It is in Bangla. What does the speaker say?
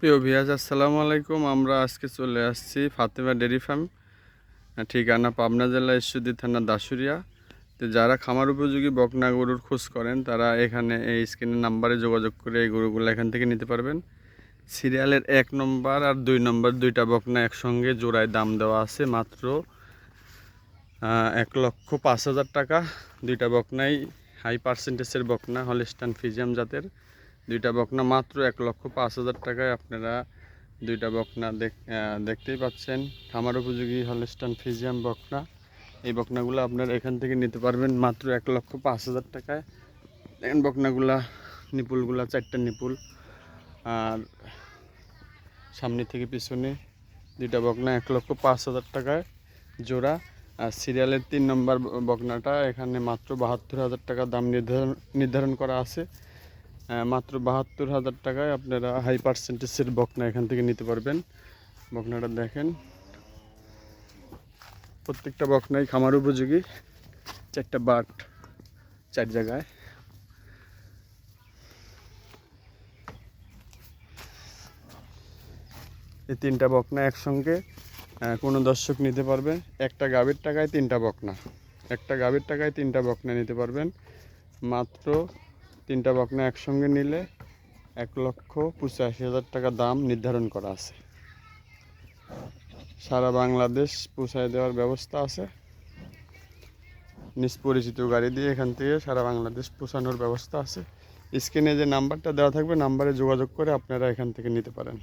প্রিয় ভিয়াজ, আসসালামু আলাইকুম। আমরা আজকে চলে আসছি ফাতেমা ডেরি ফার্ম ঠিকানা পাবনা জেলা ঈশ্বরদী থানা দাসুরিয়া তো যারা খামার উপযোগী বকনা গরুর খোঁজ করেন, তারা এখানে এই স্ক্রিনের নাম্বারে যোগাযোগ করে এই গরুগুলো এখান থেকে নিতে পারবেন। সিরিয়ালের এক নম্বর আর দুই নম্বর দুইটা বকনা একসঙ্গে জোড়ায় দাম দেওয়া আছে মাত্র এক লক্ষ পাঁচ হাজার টাকা। দুইটা বকনাই হাই পার্সেন্টেজের বকনা হলিস্টান ফিজিয়াম জাতের। দুইটা বকনা মাত্র এক লক্ষ পাঁচ হাজার টাকায় আপনারা দুইটা বকনা দেখ দেখতেই পাচ্ছেন। খামার উপযোগী হলিস্টান ফিজিয়াম বকনা। এই বকনাগুলো আপনারা এখান থেকে নিতে পারবেন মাত্র এক লক্ষ পাঁচ হাজার টাকায়। দেখেন বকনাগুলা, নিপুলগুলা, চারটা নিপুল। আর সামনে থেকে পিছনে দুইটা বকনা এক লক্ষ পাঁচ হাজার টাকায় জোড়া। আর সিরিয়ালের তিন নম্বর বকনাটা এখানে মাত্র বাহাত্তর হাজার টাকা দাম নির্ধারণ নির্ধারণ করা আছে। মাত্র বাহাত্তর হাজার টাকায় আপনারা হাই পার্সেন্টেজের বকনা এখান থেকে নিতে পারবেন। বকনাটা দেখেন। প্রত্যেকটা বকনাই খামার উপযোগী। চারটা বাট চার জায়গায়। এই তিনটা বকনা একসঙ্গে কোনো দর্শক নিতে পারবে। একটা গাভীর টাকায় তিনটা বকনা। একটা গাভীর টাকায় তিনটা বকনা নিতে পারবেন। মাত্র তিনটা বকনা একসঙ্গে নিলে এক লক্ষ পঁচাশি হাজার টাকা দাম নির্ধারণ করা আছে। সারা বাংলাদেশ পৌঁছায় দেওয়ার ব্যবস্থা আছে। নিষ্পরিচিত গাড়ি দিয়ে এখান থেকে সারা বাংলাদেশ পৌঁছানোর ব্যবস্থা আছে। স্ক্রিনে যে নাম্বারটা দেওয়া থাকবে, নাম্বারে যোগাযোগ করে আপনারা এখান থেকে নিতে পারেন।